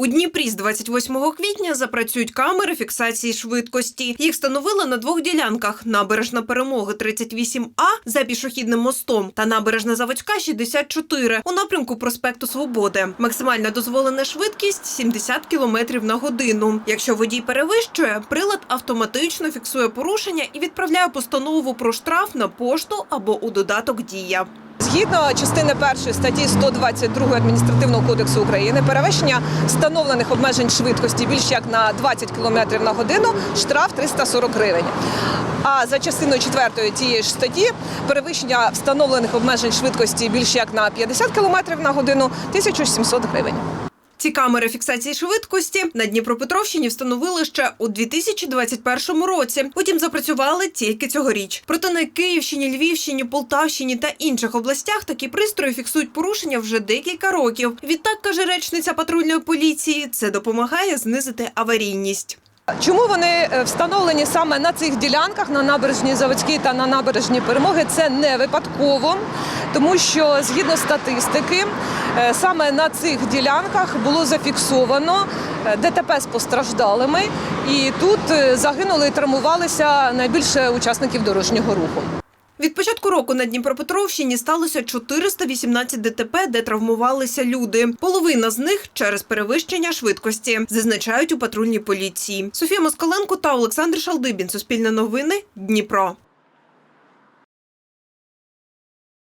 У Дніпрі з 28 квітня запрацюють камери фіксації швидкості. Їх встановили на двох ділянках: набережна перемоги 38А за пішохідним мостом та набережна Заводська 64 у напрямку проспекту Свободи. Максимальна дозволена швидкість 70 км на годину. Якщо водій перевищує, прилад автоматично фіксує порушення і відправляє постанову про штраф на пошту або у додаток Дія. Згідно частини першої статті 122 адміністративного кодексу України, перевищення встановлених обмежень швидкості більш як на 20 км на годину штраф 340 гривень. А за частиною четвертої тієї ж статті перевищення встановлених обмежень швидкості більш як на 50 км на годину 1700 гривень. Ці камери фіксації швидкості на Дніпропетровщині встановили ще у 2021 році. Потім запрацювали тільки цьогоріч. Проте на Київщині, Львівщині, Полтавщині та інших областях такі пристрої фіксують порушення вже декілька років. Відтак каже речниця патрульної поліції, це допомагає знизити аварійність. Чому вони е, встановлені саме на цих ділянках на набережній Заводській та на набережній перемоги? Це не випадково, тому що згідно статистики, е, саме на цих ділянках було зафіксовано е, ДТП з постраждалими, і тут е, загинули і травмувалися найбільше учасників дорожнього руху. Від початку року на Дніпропетровщині сталося 418 ДТП, де травмувалися люди. Половина з них через перевищення швидкості, зазначають у патрульній поліції. Софія Москаленко та Олександр Шалдибін. Суспільне новини. Дніпро.